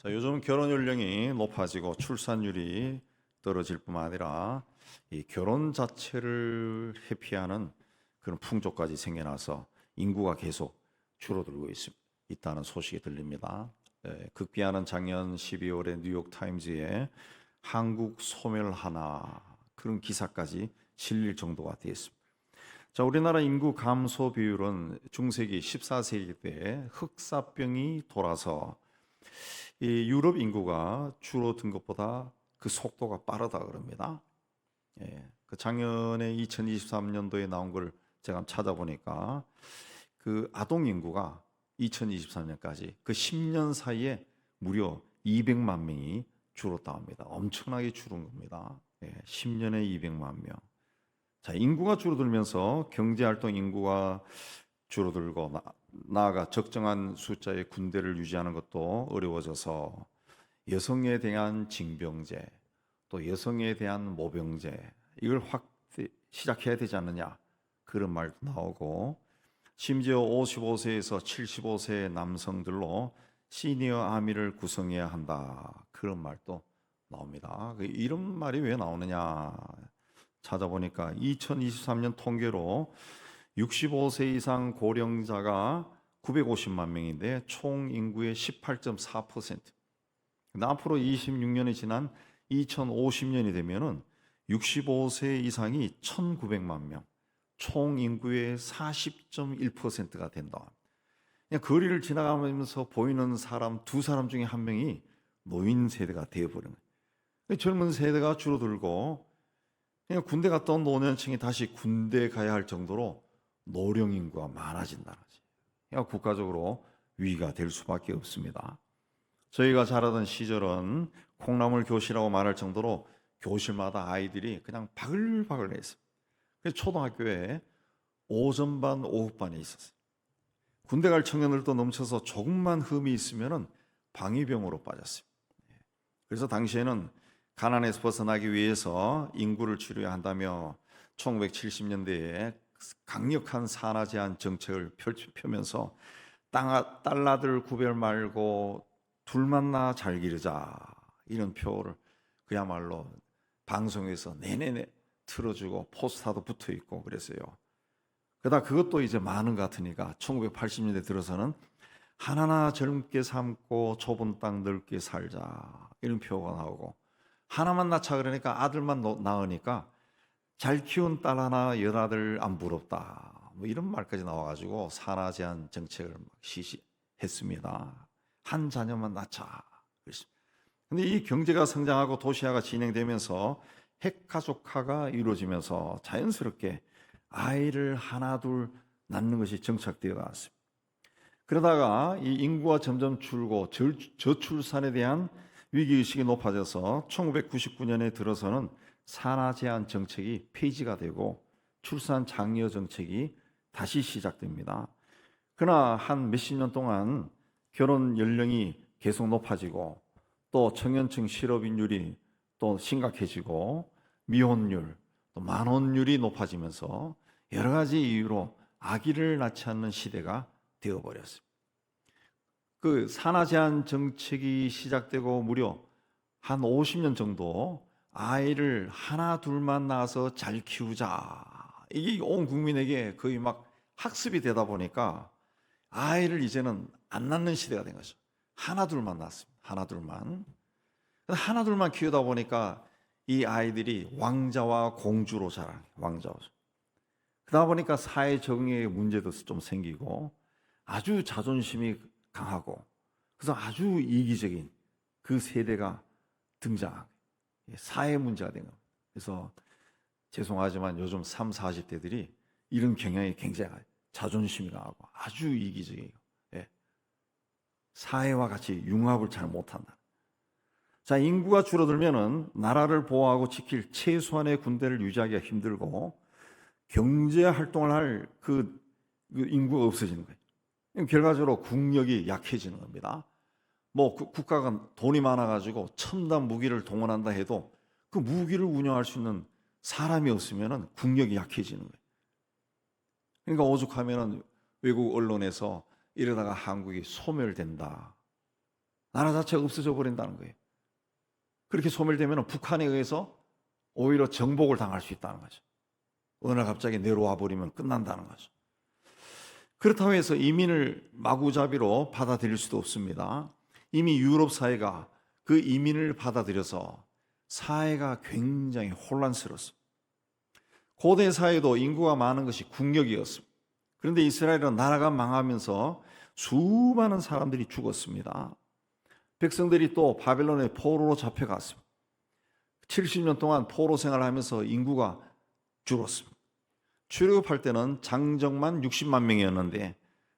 자, 요즘 결혼 연령이 높아지고 출산율이 떨어질 뿐만 아니라 이 결혼 자체를 회피하는 그런 풍조까지 생겨나서 인구가 계속 줄어들고 있, 있다는 소식이 들립니다. 예, 극비하는 작년 12월에 뉴욕 타임즈에 한국 소멸 하나 그런 기사까지 실릴 정도가 되었습니다. 자, 우리나라 인구 감소 비율은 중세기 14세기 때 흑사병이 돌아서 이 유럽 인구가 줄어든 것보다 그 속도가 빠르다 그럽니다. 예, 그 작년에 2023년도에 나온 걸 제가 찾아보니까 그 아동 인구가 2023년까지 그 10년 사이에 무려 200만 명이 줄었다 합니다. 엄청나게 줄은 겁니다. 예, 10년에 200만 명. 자, 인구가 줄어들면서 경제 활동 인구가 줄어들고 나, 나아가 적정한 숫자의 군대를 유지하는 것도 어려워져서 여성에 대한 징병제, 또 여성에 대한 모병제 이걸 확 시작해야 되지 않느냐 그런 말도 나오고 심지어 55세에서 75세 남성들로 시니어 아미를 구성해야 한다 그런 말도 나옵니다. 그 이런 말이 왜 나오느냐 찾아보니까 2023년 통계로 65세 이상 고령자가 950만 명인데 총 인구의 18.4%. 근데 앞으로 26년이 지난 2050년이 되면은 65세 이상이 1,900만 명, 총 인구의 40.1%가 된다. 그냥 거리를 지나가면서 보이는 사람 두 사람 중에 한 명이 노인 세대가 되어버린 거예요. 젊은 세대가 줄어들고 그냥 군대 온 노년층이 다시 군대 가야 할 정도로 노령 인구가 많아진다는 거지. 국가적으로 위기가 될 수밖에 없습니다. 저희가 자라던 시절은 콩나물 교실이라고 말할 정도로 교실마다 아이들이 그냥 바글바글 했어요. 그래서 초등학교에 오전반, 오후반이 있었어요. 군대 갈 청년들도 넘쳐서 조금만 흠이 있으면은 방위병으로 빠졌어요. 그래서 당시에는 가난에서 벗어나기 위해서 인구를 줄여야 한다며 1970년대에 강력한 산화 제한 정책을 펼치면서 땅 딸라들 구별 말고 둘 만 나 잘 기르자 이런 표를 그야말로 방송에서 내내내 틀어주고 포스터도 붙어 있고 그랬어요. 그러다 그것도 이제 많은 것 같으니까 1980년대 들어서는 하나나 젊게 삶고 좁은 땅 넓게 살자 이런 표가 나오고 하나만 낳자 그러니까 아들만 낳으니까 잘 키운 딸 하나 여자들 안 부럽다 뭐 이런 말까지 나와가지고 산하 제한 정책을 시시했습니다. 한 자녀만 낳자. 근데 이 경제가 성장하고 도시화가 진행되면서 핵가족화가 이루어지면서 자연스럽게 아이를 하나 둘 낳는 것이 정착되어 갔습니다. 그러다가 이 인구가 점점 줄고 저출산에 대한 위기의식이 높아져서 1999년에 들어서는 산하 제한 정책이 폐지가 되고 출산 장려 정책이 다시 시작됩니다. 그러나 한 몇십 년 동안 결혼 연령이 계속 높아지고 또 청년층 실업인율이 또 심각해지고 미혼율, 또 만혼율이 높아지면서 여러 가지 이유로 아기를 낳지 않는 시대가 되어버렸습니다. 그 산하 제한 정책이 시작되고 무려 한 50년 정도 아이를 하나 둘만 낳아서 잘 키우자. 이게 온 국민에게 거의 막 학습이 되다 보니까 아이를 이제는 안 낳는 시대가 된 거죠. 하나 둘만 낳습니다. 하나 둘만. 하나 둘만 키우다 보니까 이 아이들이 왕자와 공주로 자라요. 왕자로. 그러다 보니까 사회 정의의 문제도 좀 생기고 아주 자존심이 강하고 그래서 아주 이기적인 그 세대가 등장하고 사회 문제가 된 겁니다. 그래서 죄송하지만 요즘 3, 40대들이 이런 경향이 굉장히 자존심이 강하고 아주 이기적이에요. 예. 사회와 같이 융합을 잘 못한다. 자, 인구가 줄어들면은 나라를 보호하고 지킬 최소한의 군대를 유지하기가 힘들고 경제 활동을 할그 그 인구가 없어지는 거예요. 결과적으로 국력이 약해지는 겁니다. 뭐 국가가 돈이 많아가지고 첨단 무기를 동원한다 해도 그 무기를 운영할 수 있는 사람이 없으면 국력이 약해지는 거예요. 그러니까 오죽하면 외국 언론에서 이러다가 한국이 소멸된다. 나라 자체가 없어져 버린다는 거예요. 그렇게 소멸되면 북한에 의해서 오히려 정복을 당할 수 있다는 거죠. 어느 날 갑자기 내려와 버리면 끝난다는 거죠. 그렇다고 해서 이민을 마구잡이로 받아들일 수도 없습니다. 이미 유럽 사회가 그 이민을 받아들여서 사회가 굉장히 혼란스러웠습니다. 고대 사회도 인구가 많은 것이 국력이었습니다. 그런데 이스라엘은 나라가 망하면서 수많은 사람들이 죽었습니다. 백성들이 또 바벨론의 포로로 잡혀갔습니다. 70년 동안 포로 생활을 하면서 인구가 줄었습니다. 출애굽할 때는 장정만 60만 명이었는데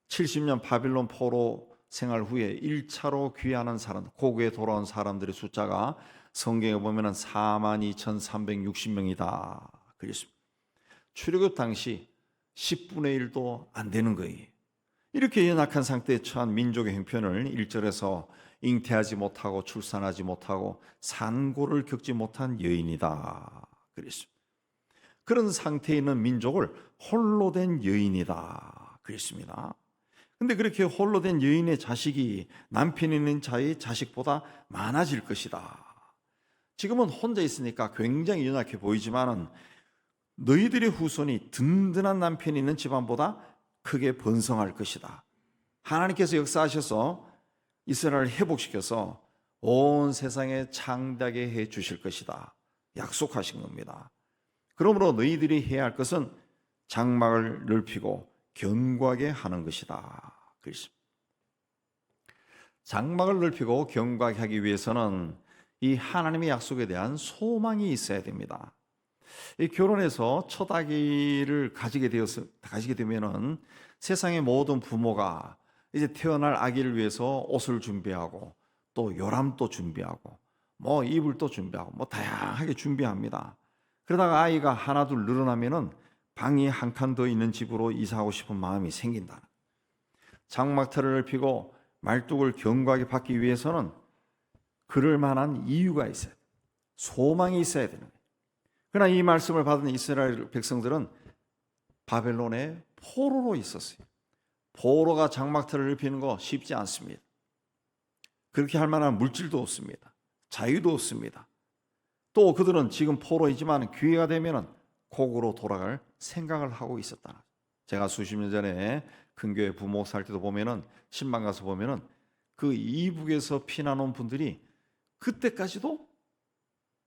70년 바빌론 포로 생활 후에 1차로 귀환한 사람, 고국에 돌아온 사람들의 숫자가 성경에 보면은 42,360명이다. 그랬습니다. 출애굽 당시 10분의 1도 안 되는 거예요. 이렇게 연약한 상태에 처한 민족의 형편을 1절에서 잉태하지 못하고 출산하지 못하고 산고를 겪지 못한 여인이다. 그랬습니다. 그런 상태에 있는 민족을 홀로 된 여인이다. 그랬습니다. 근데 그렇게 홀로 된 여인의 자식이 남편 있는 자의 자식보다 많아질 것이다. 지금은 혼자 있으니까 굉장히 연약해 보이지만은 너희들의 후손이 든든한 남편이 있는 집안보다 크게 번성할 것이다. 하나님께서 역사하셔서 이스라엘을 회복시켜서 온 세상에 창대하게 해 주실 것이다. 약속하신 겁니다. 그러므로 너희들이 해야 할 것은 장막을 넓히고 견고하게 하는 것이다. 그렇습니다. 장막을 넓히고 견고하게 하기 위해서는 이 하나님의 약속에 대한 소망이 있어야 됩니다. 이 결혼해서 첫 아기를 가지게 되어서 가지게 되면은 세상의 모든 부모가 이제 태어날 아기를 위해서 옷을 준비하고 또 요람도 준비하고 뭐 이불도 준비하고 뭐 다양하게 준비합니다. 그러다가 아이가 하나 둘 늘어나면은 방이 한 칸 더 있는 집으로 이사하고 싶은 마음이 생긴다. 장막터를 넓히고 말뚝을 견고하게 받기 위해서는 그럴 만한 이유가 있어야 돼. 소망이 있어야 되는 거예요. 그러나 이 말씀을 받은 이스라엘 백성들은 바벨론의 포로로 있었어요. 포로가 장막터를 넓히는 거 쉽지 않습니다. 그렇게 할 만한 물질도 없습니다. 자유도 없습니다. 또 그들은 지금 포로이지만 기회가 되면은 고국으로 돌아갈 생각을 하고 있었다. 제가 수십 년 전에 근교에 살 때도 보면은 신방 가서 보면은 그 이북에서 피난 온 분들이 그때까지도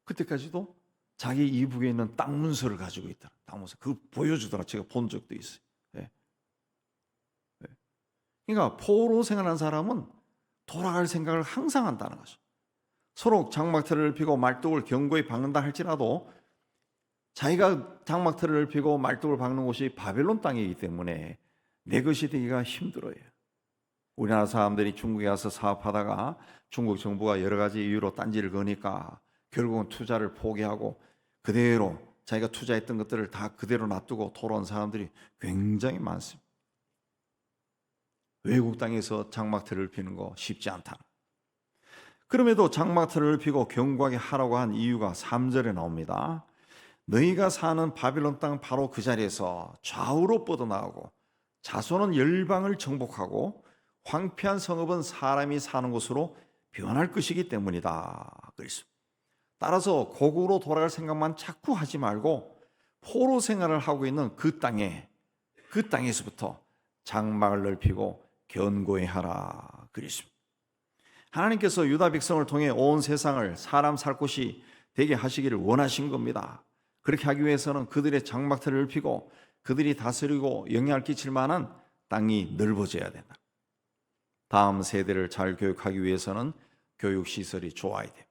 그때까지도 자기 이북에 있는 땅 문서를 가지고 있다. 땅 문서 그 보여주더라. 제가 본 적도 있어요. 예. 예. 그러니까 포로 생활한 사람은 돌아갈 생각을 항상 한다는 거죠. 서로 장막터를 피고 말뚝을 견고히 박는다 할지라도 자기가 장막터를 피고 말뚝을 박는 곳이 바벨론 땅이기 때문에 내 것이 되기가 힘들어요. 우리나라 사람들이 중국에 가서 사업하다가 중국 정부가 여러 가지 이유로 딴지를 거니까 결국은 투자를 포기하고 그대로 자기가 투자했던 것들을 다 그대로 놔두고 돌아온 사람들이 굉장히 많습니다. 외국 땅에서 장막터를 피는 거 쉽지 않다. 그럼에도 장막터를 피고 견고하게 하라고 한 이유가 3절에 나옵니다. 너희가 사는 바빌론 땅 바로 그 자리에서 좌우로 뻗어나오고 자손은 열방을 정복하고 황폐한 성읍은 사람이 사는 곳으로 변할 것이기 때문이다. 그랬습니다. 따라서 고국으로 돌아갈 생각만 자꾸 하지 말고 포로 생활을 하고 있는 그 땅에 그 땅에서부터 장막을 넓히고 견고히 하라. 그랬습니다. 하나님께서 유다 백성을 통해 온 세상을 사람 살 곳이 되게 하시기를 원하신 겁니다. 그렇게 하기 위해서는 그들의 장막터를 넓히고 그들이 다스리고 영향을 끼칠 만한 땅이 넓어져야 된다. 다음 세대를 잘 교육하기 위해서는 교육 시설이 좋아야 돼.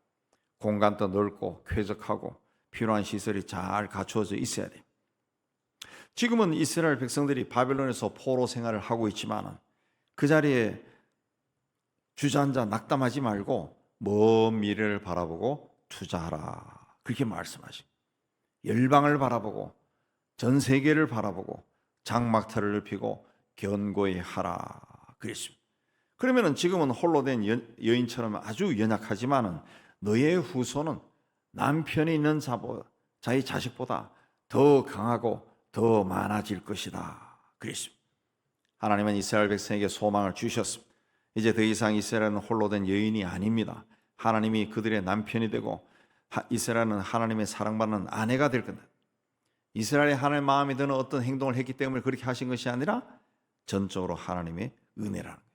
공간도 넓고 쾌적하고 필요한 시설이 잘 갖추어져 있어야 돼. 지금은 이스라엘 백성들이 바벨론에서 포로 생활을 하고 있지만은 그 자리에 주저앉아 낙담하지 말고 먼 미래를 바라보고 투자하라. 그렇게 말씀하시. 열방을 바라보고 전 세계를 바라보고 장막터를 넓히고 견고히 하라. 그랬습니다. 그러면은 지금은 홀로 된 여인처럼 아주 연약하지만은 너의 후손은 남편이 있는 자보, 자의 자식보다 더 강하고 더 많아질 것이다. 그랬습니다. 하나님은 이스라엘 백성에게 소망을 주셨습니다. 이제 더 이상 이스라엘은 홀로 된 여인이 아닙니다. 하나님이 그들의 남편이 되고 하- 이스라엘은 하나님의 사랑받는 아내가 될 겁니다. 이스라엘이 하나님의 마음에 드는 어떤 행동을 했기 때문에 그렇게 하신 것이 아니라 전적으로 하나님의 은혜라는 거예요.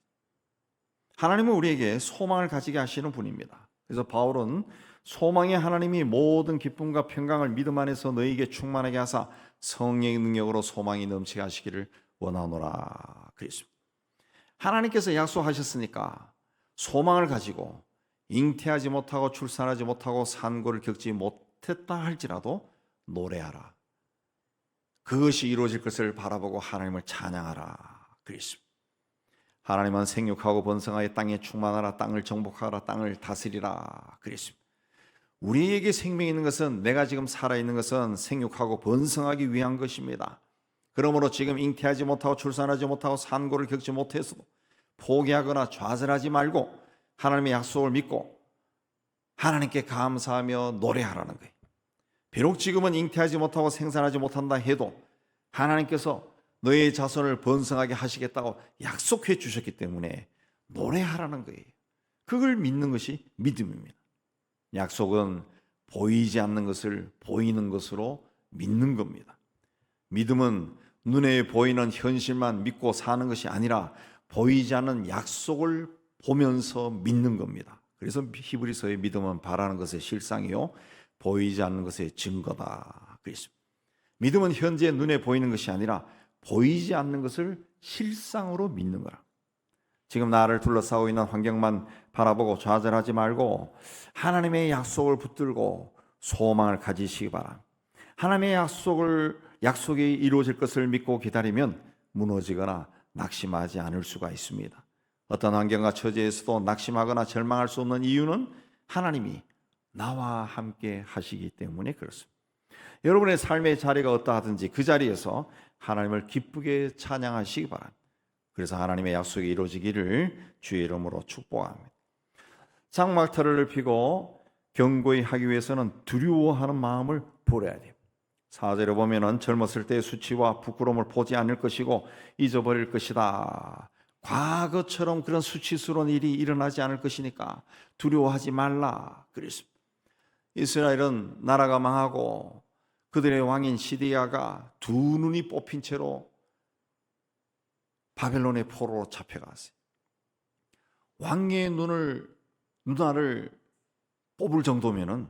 하나님은 우리에게 소망을 가지게 하시는 분입니다. 그래서 바울은 소망의 하나님이 모든 기쁨과 평강을 믿음 안에서 너희에게 충만하게 하사 성령의 능력으로 소망이 넘치게 하시기를 원하노라 그랬습니다. 하나님께서 약속하셨으니까 소망을 가지고 잉태하지 못하고 출산하지 못하고 산고를 겪지 못했다 할지라도 노래하라. 그것이 이루어질 것을 바라보고 하나님을 찬양하라. 그랬습니다. 하나님은 생육하고 번성하여 땅에 충만하라 땅을 정복하라 땅을 다스리라 그랬습니다. 우리에게 생명이 있는 것은 내가 지금 살아 있는 것은 생육하고 번성하기 위한 것입니다. 그러므로 지금 잉태하지 못하고 출산하지 못하고 산고를 겪지 못해서도 포기하거나 좌절하지 말고 하나님의 약속을 믿고 하나님께 감사하며 노래하라는 거예요. 비록 지금은 잉태하지 못하고 생산하지 못한다 해도 하나님께서 너의 자손을 번성하게 하시겠다고 약속해 주셨기 때문에 노래하라는 거예요. 그걸 믿는 것이 믿음입니다. 약속은 보이지 않는 것을 보이는 것으로 믿는 겁니다. 믿음은 눈에 보이는 현실만 믿고 사는 것이 아니라 보이지 않는 약속을 보면서 믿는 겁니다. 그래서 히브리서의 믿음은 바라는 것의 실상이요 보이지 않는 것의 증거다. 그랬습니다. 믿음은 현재 눈에 보이는 것이 아니라 보이지 않는 것을 실상으로 믿는 거라. 지금 나를 둘러싸고 있는 환경만 바라보고 좌절하지 말고 하나님의 약속을 붙들고 소망을 가지시기 바랍니다. 하나님의 약속을 약속이 이루어질 것을 믿고 기다리면 무너지거나 낙심하지 않을 수가 있습니다. 어떤 환경과 처지에서도 낙심하거나 절망할 수 없는 이유는 하나님이 나와 함께 하시기 때문에 그렇습니다. 여러분의 삶의 자리가 어떠하든지 그 자리에서 하나님을 기쁘게 찬양하시기 바랍니다. 그래서 하나님의 약속이 이루어지기를 주의 이름으로 축복합니다. 장막터를 피고 경고히 하기 위해서는 두려워하는 마음을 버려야 돼요. 사절에 보면은 젊었을 때 수치와 부끄러움을 보지 않을 것이고 잊어버릴 것이다. 과거처럼 그런 수치스러운 일이 일어나지 않을 것이니까 두려워하지 말라. 그랬습니다. 이스라엘은 나라가 망하고 그들의 왕인 시디아가 두 눈이 뽑힌 채로 바벨론의 포로로 잡혀갔어요. 왕의 눈을 눈알을 뽑을 정도면은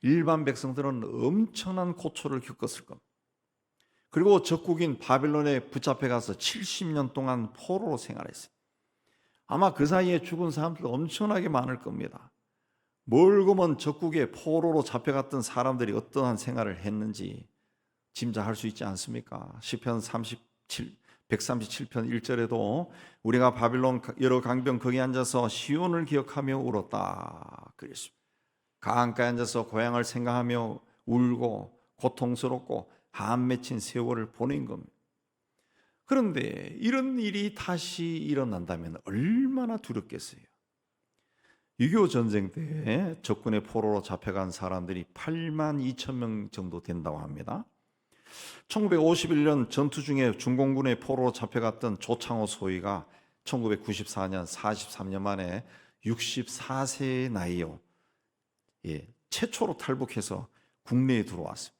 일반 백성들은 엄청난 고초를 겪었을 겁니다. 그리고 적국인 바벨론에 붙잡혀 가서 70년 동안 포로로 생활했어요. 아마 그 사이에 죽은 사람들도 엄청나게 많을 겁니다. 멀고 먼 적국에 포로로 잡혀갔던 사람들이 어떠한 생활을 했는지 짐작할 수 있지 않습니까? 시편 37 137편 1절에도 우리가 바빌론 여러 강병 거기 앉아서 시온을 기억하며 울었다 그랬습니다. 강가에 앉아서 고향을 생각하며 울고 고통스럽고 한 맺힌 세월을 보낸 겁니다. 그런데 이런 일이 다시 일어난다면 얼마나 두렵겠어요. 6.25 전쟁 때 적군의 포로로 잡혀간 사람들이 8만 2천 명 정도 된다고 합니다. 1951년 전투 중에 중공군의 포로로 잡혀갔던 조창호 소위가 1994년 43년 만에 64세의 나이요. 예, 최초로 탈북해서 국내에 들어왔습니다.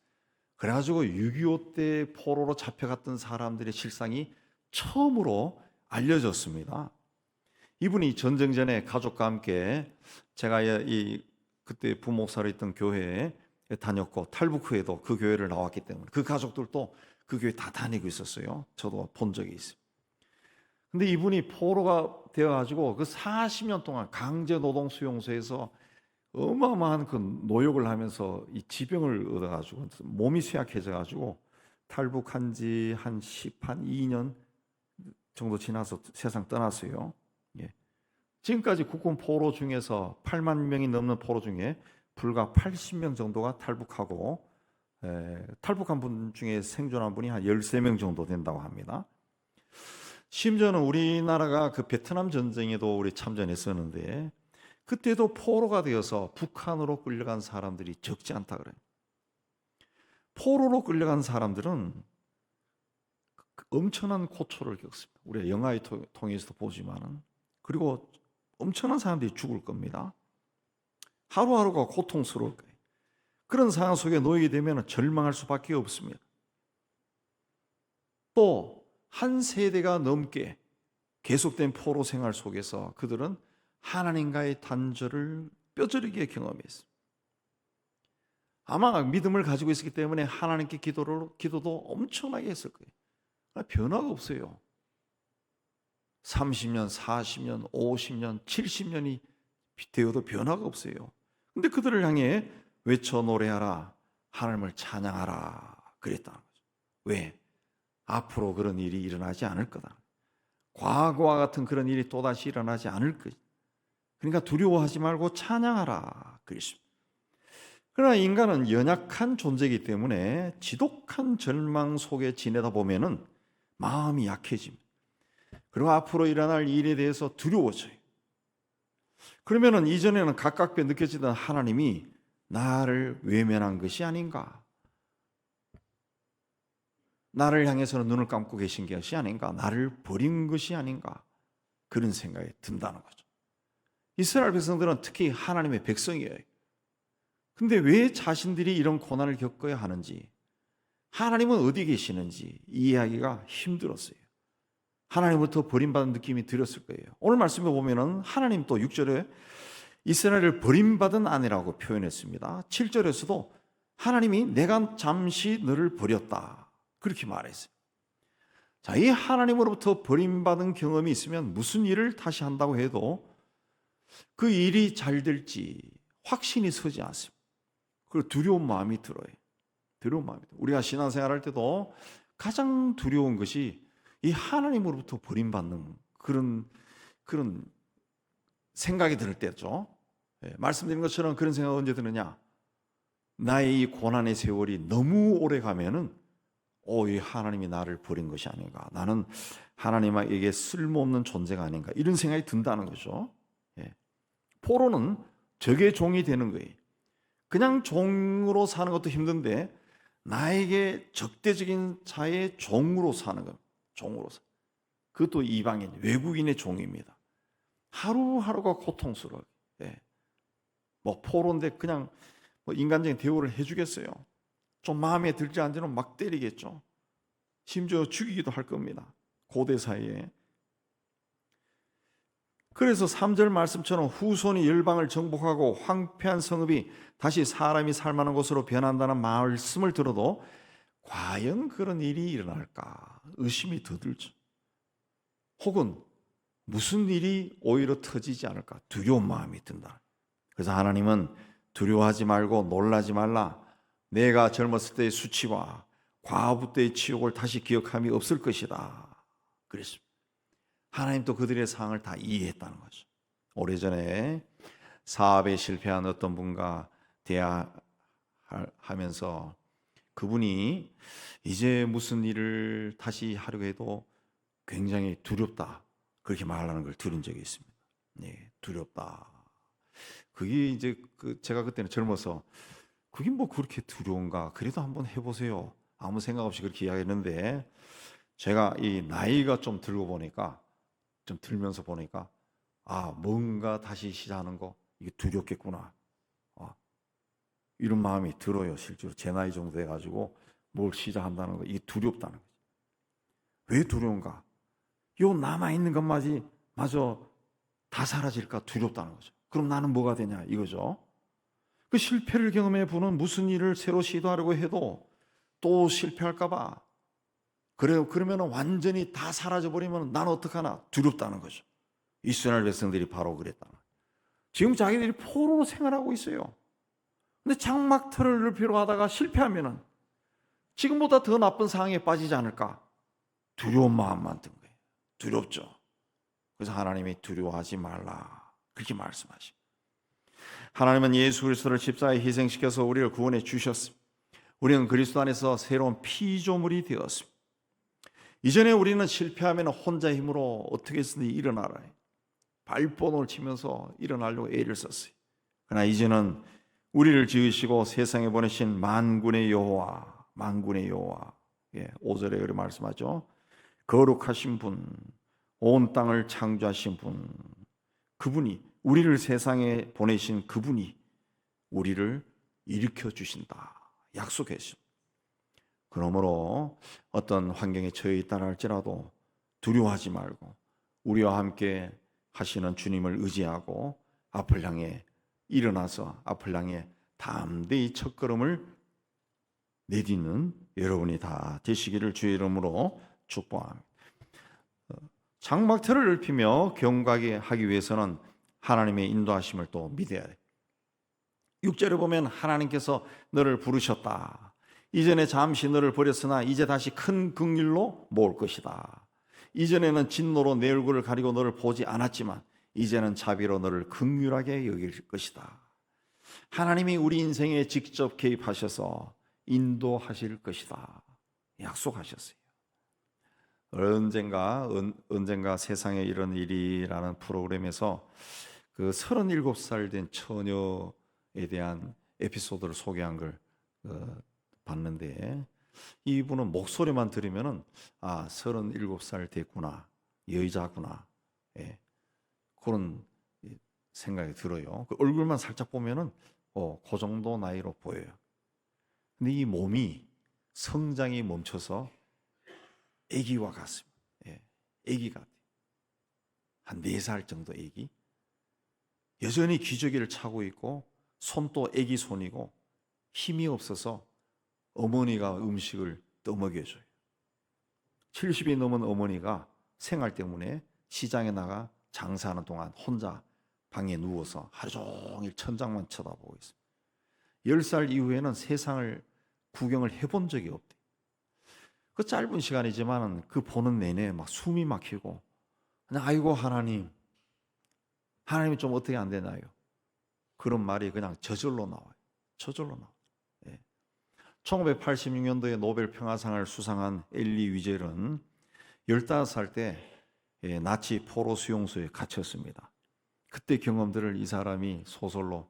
그래가지고 6.25 때 포로로 잡혀갔던 사람들의 실상이 처음으로 알려졌습니다. 이분이 전쟁 전에 가족과 함께 제가 이 그때 부목사로 있던 교회에 다녔고 탈북 후에도 그 교회를 나왔기 때문에 그 가족들도 그 교회 다 다니고 있었어요. 저도 본 적이 있어요. 근데 이분이 포로가 되어 가지고 그 40년 동안 강제 노동 수용소에서 어마어마한 그 노역을 하면서 이 지병을 얻어 가지고 몸이 쇠약해져 가지고 탈북한 지 한 10, 한 2년 정도 지나서 세상 떠났어요. 예. 지금까지 국군 포로 중에서 8만 명이 넘는 포로 중에 불과 80명 정도가 탈북하고 에, 탈북한 분 중에 생존한 분이 한 13명 정도 된다고 합니다. 심지어는 우리나라가 그 베트남 전쟁에도 우리 참전했었는데 그때도 포로가 되어서 북한으로 끌려간 사람들이 적지 않다 그래요. 포로로 끌려간 사람들은 엄청난 고초를 겪습니다. 우리가 영화에 통해서도 보지만은 그리고 엄청난 사람들이 죽을 겁니다. 하루하루가 고통스러울 거예요. 그런 상황 속에 놓이게 되면 절망할 수밖에 없습니다. 또 한 세대가 넘게 계속된 포로 생활 속에서 그들은 하나님과의 단절을 뼈저리게 경험했습니다. 아마 믿음을 가지고 있었기 때문에 하나님께 기도를 기도도 엄청나게 했을 거예요. 그러나 변화가 없어요. 30년, 40년, 50년, 70년이 되어도 변화가 없어요. 근데 그들을 향해 외쳐 노래하라. 하나님을 찬양하라. 그랬다는 거죠. 왜? 앞으로 그런 일이 일어나지 않을 거다. 과거와 같은 그런 일이 또다시 일어나지 않을 것. 그러니까 두려워하지 말고 찬양하라. 그러나 인간은 연약한 존재이기 때문에 지독한 절망 속에 지내다 보면은 마음이 약해집니다. 그리고 앞으로 일어날 일에 대해서 두려워져요. 그러면은 이전에는 가깝게 느껴지던 하나님이 나를 외면한 것이 아닌가? 나를 향해서는 눈을 감고 계신 것이 아닌가? 나를 버린 것이 아닌가? 그런 생각이 든다는 거죠. 이스라엘 백성들은 특히 하나님의 백성이에요. 근데 왜 자신들이 이런 고난을 겪어야 하는지, 하나님은 어디 계시는지 이해하기가 힘들었어요. 하나님부터 버림받은 느낌이 들었을 거예요. 오늘 말씀에 보면은 하나님 또 6절에 이스라엘을 버림받은 아내라고 표현했습니다. 7절에서도 하나님이 내가 잠시 너를 버렸다. 그렇게 말했어요. 자, 이 하나님으로부터 버림받은 경험이 있으면 무슨 일을 다시 한다고 해도 그 일이 잘 될지 확신이 서지 않습니다. 그리고 두려운 마음이 들어요. 두려운 마음이 들어요. 우리가 신앙생활 할 때도 가장 두려운 것이 이 하나님으로부터 버림받는 그런 그런 생각이 들 때죠. 예, 말씀드린 것처럼 그런 생각 언제 드느냐? 나의 이 고난의 세월이 너무 오래 가면은 오, 이 하나님이 나를 버린 것이 아닌가? 나는 하나님에게 쓸모없는 존재가 아닌가? 이런 생각이 든다는 거죠. 예. 포로는 적의 종이 되는 거예요. 그냥 종으로 사는 것도 힘든데 나에게 적대적인 자의 종으로 사는 것. 종으로 사. 그것도 이방인, 외국인의 종입니다. 하루하루가 고통스러워. 예. 뭐 포로인데 그냥 뭐 인간적인 대우를 해주겠어요. 좀 마음에 들지 않으면 막 때리겠죠. 심지어 죽이기도 할 겁니다. 고대 사이에. 그래서 3절 말씀처럼 후손이 열방을 정복하고 황폐한 성읍이 다시 사람이 살만한 곳으로 변한다는 말씀을 들어도 과연 그런 일이 일어날까 의심이 더 들죠. 혹은 무슨 일이 오히려 터지지 않을까 두려운 마음이 든다. 그래서 하나님은 두려워하지 말고 놀라지 말라. 내가 젊었을 때의 수치와 과부 때의 치욕을 다시 기억함이 없을 것이다. 그랬습니다. 하나님도 그들의 상황을 다 이해했다는 거죠. 오래전에 사업에 실패한 어떤 분과 대화하면서 그분이 이제 무슨 일을 다시 하려고 해도 굉장히 두렵다. 그렇게 말하는 걸 들은 적이 있습니다. 네, 두렵다. 그게 이제 그 제가 그때는 젊어서 그게 뭐 그렇게 두려운가? 그래도 한번 해보세요. 아무 생각 없이 그렇게 이야기했는데 제가 이 나이가 좀 들고 보니까 좀 들면서 보니까 아 뭔가 다시 시작하는 거 이게 두렵겠구나. 아, 이런 마음이 들어요. 실제로 제 나이 정도 돼가지고 뭘 시작한다는 거 이게 두렵다는 거죠. 왜 두려운가? 요 남아 있는 것마저 마저 다 사라질까 두렵다는 거죠. 그럼 나는 뭐가 되냐 이거죠. 그 실패를 경험해 보는 무슨 일을 새로 시도하려고 해도 또 실패할까봐 그래요. 그러면 완전히 다 사라져 버리면 난 어떡하나 두렵다는 거죠. 이스라엘 백성들이 바로 그랬다. 지금 자기들이 포로로 생활하고 있어요. 근데 장막터를 넓히려 하다가 실패하면은 지금보다 더 나쁜 상황에 빠지지 않을까? 두려운 마음만 든 거예요. 두렵죠. 그래서 하나님이 두려워하지 말라. 그렇게 말씀하십니다. 하나님은 예수 그리스도를 집사에 희생시켜서 우리를 구원해 주셨습니다. 우리는 그리스도 안에서 새로운 피조물이 되었습니다. 이전에 우리는 실패하면 혼자 힘으로 어떻게든 일어나라. 발본을 치면서 일어나려고 애를 썼어요. 그러나 이제는 우리를 지으시고 세상에 보내신 만군의 여호와, 만군의 여호와. 예, 5절에 그렇게 말씀하죠. 거룩하신 분, 온 땅을 창조하신 분, 그분이 우리를 세상에 보내신 그분이 우리를 일으켜 주신다. 약속했습니다. 그러므로 어떤 환경에 처해 있다 할지라도 두려워하지 말고 우리와 함께 하시는 주님을 의지하고 앞을 향해 일어나서 앞을 향해 담대히 첫걸음을 내딛는 여러분이 다 되시기를 주의 이름으로 축복합니다. 어, 장막틀을 넓히며 경각에 하기 위해서는 하나님의 인도하심을 또 믿어야 돼. 6절에 보면 하나님께서 너를 부르셨다. 이전에 잠시 너를 버렸으나 이제 다시 큰 긍휼로 모을 것이다. 이전에는 진노로 내 얼굴을 가리고 너를 보지 않았지만 이제는 자비로 너를 긍휼하게 여길 것이다. 하나님이 우리 인생에 직접 개입하셔서 인도하실 것이다. 약속하셨어요. 언젠가 언- 언젠가 세상에 이런 일이라는 프로그램에서 그 37살 된 처녀에 대한 에피소드를 소개한 걸 어, 봤는데 이분은 목소리만 들으면은 아 37살 됐구나 여자구나 예, 그런 생각이 들어요. 그 얼굴만 살짝 보면은 어, 그 정도 나이로 보여요. 근데 이 몸이 성장이 멈춰서 아기와 같습니다. 예, 아기 같아요. 한네 살 정도 아기. 여전히 기저귀를 차고 있고 손도 아기 손이고 힘이 없어서 어머니가 음식을 떠먹여줘요. 70이 넘은 어머니가 생활 때문에 시장에 나가 장사하는 동안 혼자 방에 누워서 하루 종일 천장만 쳐다보고 있습니다. 10살 이후에는 세상을 구경을 해본 적이 없대. 그 짧은 시간이지만 그 보는 내내 막 숨이 막히고 그냥 아이고 하나님 하나님이 좀 어떻게 안 되나요? 그런 말이 그냥 저절로 나와요. 저절로 나와요. 예. 1986년도에 노벨 평화상을 수상한 엘리 위젤은 15살 때 예, 나치 포로 수용소에 갇혔습니다. 그때 경험들을 이 사람이 소설로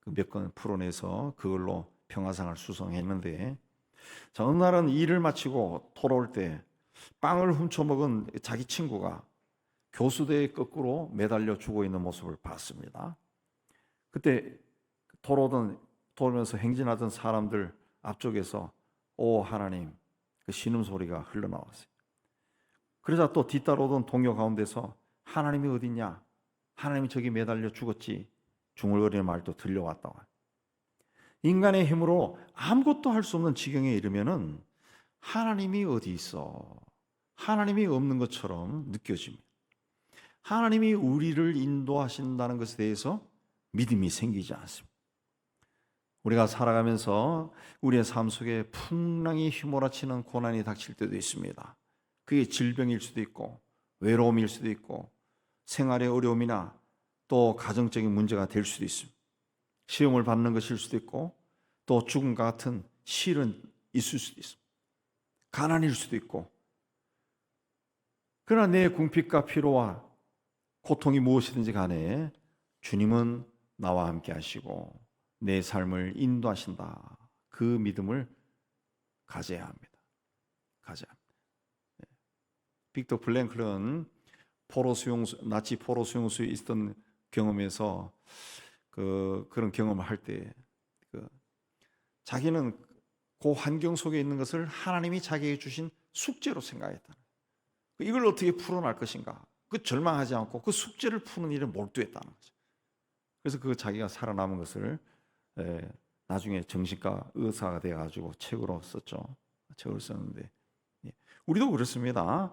그몇건 풀어내서 그걸로 평화상을 수상했는데 자, 어느 날은 일을 마치고 돌아올 때 빵을 훔쳐 먹은 자기 친구가 교수대에 거꾸로 매달려 죽어 있는 모습을 봤습니다. 그때 돌아오던 돌면서 행진하던 사람들 앞쪽에서 오 하나님 그 신음 소리가 흘러나왔어요. 그러자 또 뒤따라오던 동료 가운데서 하나님이 어딨냐? 하나님이 저기 매달려 죽었지. 중얼거리는 말도 들려왔다. 인간의 힘으로 아무것도 할 수 없는 지경에 이르면은 하나님이 어디 있어? 하나님이 없는 것처럼 느껴집니다. 하나님이 우리를 인도하신다는 것에 대해서 믿음이 생기지 않습니다. 우리가 살아가면서 우리의 삶 속에 풍랑이 휘몰아치는 고난이 닥칠 때도 있습니다. 그게 질병일 수도 있고 외로움일 수도 있고 생활의 어려움이나 또 가정적인 문제가 될 수도 있습니다. 시험을 받는 것일 수도 있고 또 죽음과 같은 실은 있을 수도 있습니다. 가난일 수도 있고 그러나 내 궁핍과 피로와 고통이 무엇이든지 간에 주님은 나와 함께 하시고 내 삶을 인도하신다. 그 믿음을 가져야 합니다. 가져야 합니다. 네. 빅터 플랭클은 포로 수용소 나치 포로 수용소에 있던 경험에서 그 그런 경험을 할 때 그 자기는 그 환경 속에 있는 것을 하나님이 자기에게 주신 숙제로 생각했다. 이걸 어떻게 풀어날 것인가? 그 절망하지 않고 그 숙제를 푸는 일에 몰두했다는 거죠. 그래서 그 자기가 살아남은 것을 에, 나중에 정신과 의사가 돼 가지고 책으로 썼죠. 책을 썼는데 예. 우리도 그렇습니다.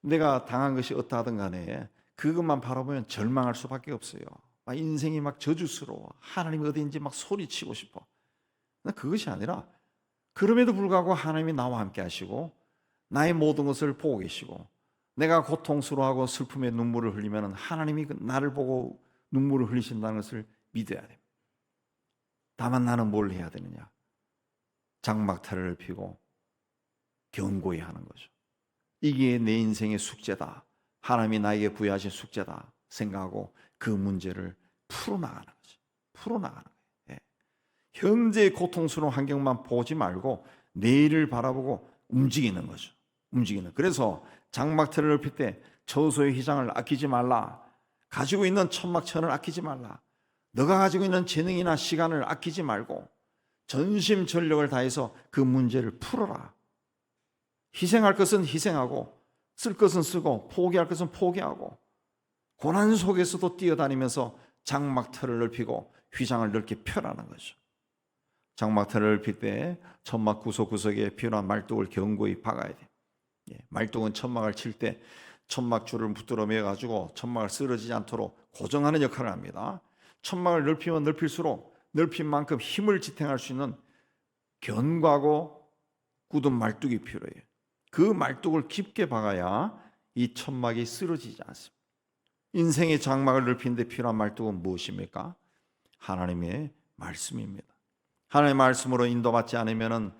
내가 당한 것이 어떠하든 간에 그것만 바라보면 절망할 수밖에 없어요. 막 인생이 막 저주스러워. 하나님이 어디인지 막 소리치고 싶어. 그것이 아니라 그럼에도 불구하고 하나님이 나와 함께 하시고 나의 모든 것을 보고 계시고 내가 고통스러워하고 슬픔에 눈물을 흘리면 하나님이 그 나를 보고 눈물을 흘리신다는 것을 믿어야 됩니다. 다만 나는 뭘 해야 되느냐? 장막탈을 피고 견고히 하는 거죠. 이게 내 인생의 숙제다. 하나님이 나에게 부여하신 숙제다. 생각하고 그 문제를 풀어나가는 거죠. 풀어나가는 거예요. 예. 현재 고통스러운 환경만 보지 말고 내일을 바라보고 움직이는 거죠. 움직이는. 그래서 장막틀을 넓힐 때 저소의 희장을 아끼지 말라. 가지고 있는 천막천을 아끼지 말라. 너가 가지고 있는 재능이나 시간을 아끼지 말고 전심 전력을 다해서 그 문제를 풀어라. 희생할 것은 희생하고 쓸 것은 쓰고 포기할 것은 포기하고 고난 속에서도 뛰어다니면서 장막터를 넓히고 휘장을 넓게 펴라는 거죠. 장막터를 넓힐 때 천막 구석구석에 필요한 말뚝을 견고히 박아야 돼. 예, 말뚝은 천막을 칠 때 천막 줄을 붙들어 매 가지고 천막을 쓰러지지 않도록 고정하는 역할을 합니다. 천막을 넓히면 넓힐수록 넓힌 만큼 힘을 지탱할 수 있는 견고하고 굳은 말뚝이 필요해요. 그 말뚝을 깊게 박아야 이 천막이 쓰러지지 않습니다. 인생의 장막을 넓히는데 필요한 말뚝은 무엇입니까? 하나님의 말씀입니다. 하나님의 말씀으로 인도받지 않으면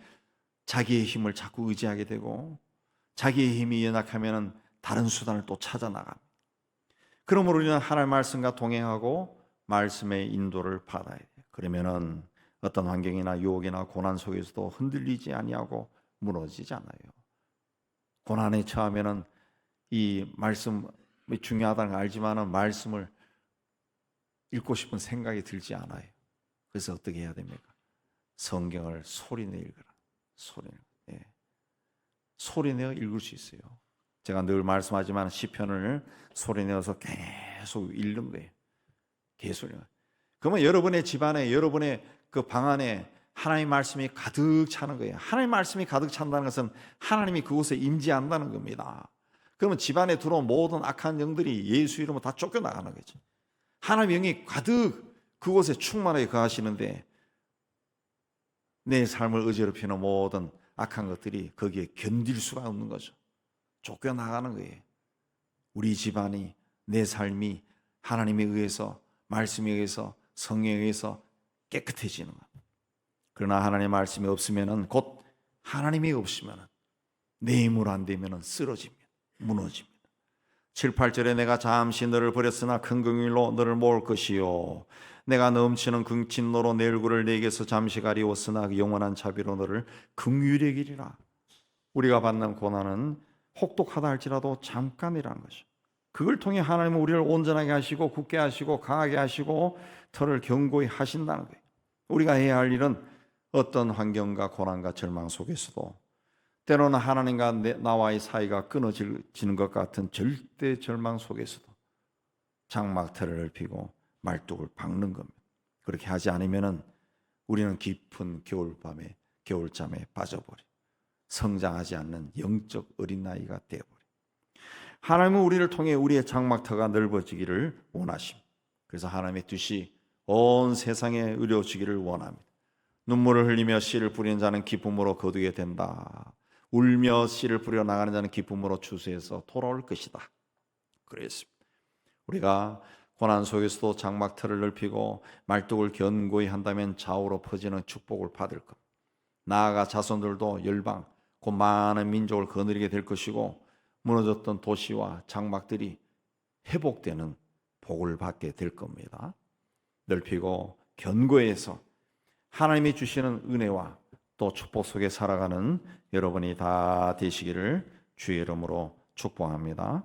자기의 힘을 자꾸 의지하게 되고 자기의 힘이 연약하면 다른 수단을 또 찾아 나갑니다. 그러므로 우리는 하나님의 말씀과 동행하고 말씀의 인도를 받아야 돼요. 그러면은 어떤 환경이나 유혹이나 고난 속에서도 흔들리지 아니하고 무너지지 않아요. 고난에 처하면은 이 말씀이 중요하다는 걸 알지만은 말씀을 읽고 싶은 생각이 들지 않아요. 그래서 어떻게 해야 됩니까? 성경을 소리내 읽으라. 소리내. 예. 소리내어 읽을 수 있어요. 제가 늘 말씀하지만 시편을 소리내어서 계속 읽는 거예요. 계속. 그러면 여러분의 집안에 여러분의 그 방 안에 하나님의 말씀이 가득 차는 거예요. 하나님의 말씀이 가득 찬다는 것은 하나님이 그곳에 임재한다는 겁니다. 그러면 집안에 들어온 모든 악한 영들이 예수 이름으로 다 쫓겨나가는 거죠. 하나님의 영이 가득 그곳에 충만하게 거하시는데 내 삶을 어지럽히는 모든 악한 것들이 거기에 견딜 수가 없는 거죠. 쫓겨나가는 거예요. 우리 집안이 내 삶이 하나님에 의해서 말씀에 의해서 성령에 의해서 깨끗해지는 것. 그러나 하나님의 말씀이 없으면은 곧 하나님이 없으면은 내 힘으로 안 되면은 쓰러집니다. 무너집니다. 7, 8절에 내가 잠시 너를 버렸으나 큰 긍휼로 너를 모을 것이요 내가 넘치는 긍친노로 내 얼굴을 내게서 잠시 가리웠으나 그 영원한 자비로 너를 긍휼히 기리라. 우리가 받는 고난은 혹독하다 할지라도 잠깐이라는 것이죠. 그걸 통해 하나님은 우리를 온전하게 하시고 굳게 하시고 강하게 하시고 털을 견고히 하신다는 거예요. 우리가 해야 할 일은 어떤 환경과 고난과 절망 속에서도 때로는 하나님과 내, 나와의 사이가 끊어지는 것 같은 절대 절망 속에서도 장막터를 넓히고 말뚝을 박는 겁니다. 그렇게 하지 않으면은 우리는 깊은 겨울밤에 겨울잠에 빠져버려 성장하지 않는 영적 어린 나이가 되어버려. 하나님은 우리를 통해 우리의 장막터가 넓어지기를 원하심. 그래서 하나님의 뜻이 온 세상에 이루어지기를 원합니다. 눈물을 흘리며 씨를 뿌리는 자는 기쁨으로 거두게 된다. 울며 씨를 뿌려 나가는 자는 기쁨으로 추수해서 돌아올 것이다. 그랬습니다. 우리가 고난 속에서도 장막터를 넓히고 말뚝을 견고히 한다면 좌우로 퍼지는 축복을 받을 것. 나아가 자손들도 열방, 곧 많은 민족을 거느리게 될 것이고 무너졌던 도시와 장막들이 회복되는 복을 받게 될 겁니다. 넓히고 견고해서 하나님이 주시는 은혜와 또 축복 속에 살아가는 여러분이 다 되시기를 주의 이름으로 축복합니다.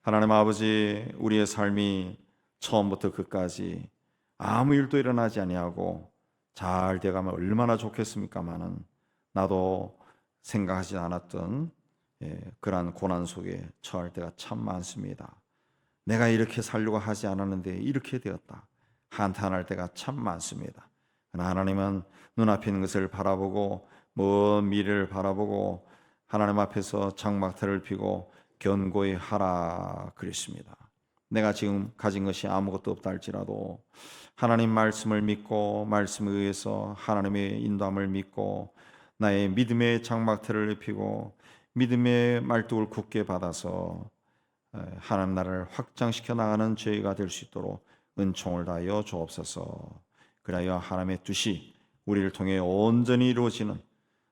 하나님 아버지 우리의 삶이 처음부터 끝까지 아무 일도 일어나지 아니하고 잘 돼가면 얼마나 좋겠습니까마는 나도 생각하지 않았던 예, 그러한 고난 속에 처할 때가 참 많습니다. 내가 이렇게 살려고 하지 않았는데 이렇게 되었다. 한탄할 때가 참 많습니다. 그러나 하나님은 눈앞에 있는 것을 바라보고 먼 미래를 바라보고 하나님 앞에서 장막터를 피고 견고히 하라 그랬습니다. 내가 지금 가진 것이 아무것도 없다 할지라도 하나님 말씀을 믿고 말씀에 의해서 하나님의 인도함을 믿고 나의 믿음의 장막터를 입히고 믿음의 말뚝을 굳게 받아서 하나님 나라를 확장시켜 나가는 저희가 될 수 있도록 은총을 다하여 주옵소서. 그리하여 하나님의 뜻이 우리를 통해 온전히 이루어지는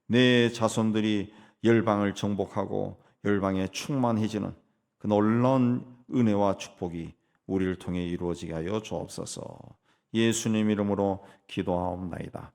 내 자손들이 열방을 정복하고 열방에 충만해지는 그 놀라운 은혜와 축복이 우리를 통해 이루어지게 하여 주옵소서. 예수님 이름으로 기도하옵나이다.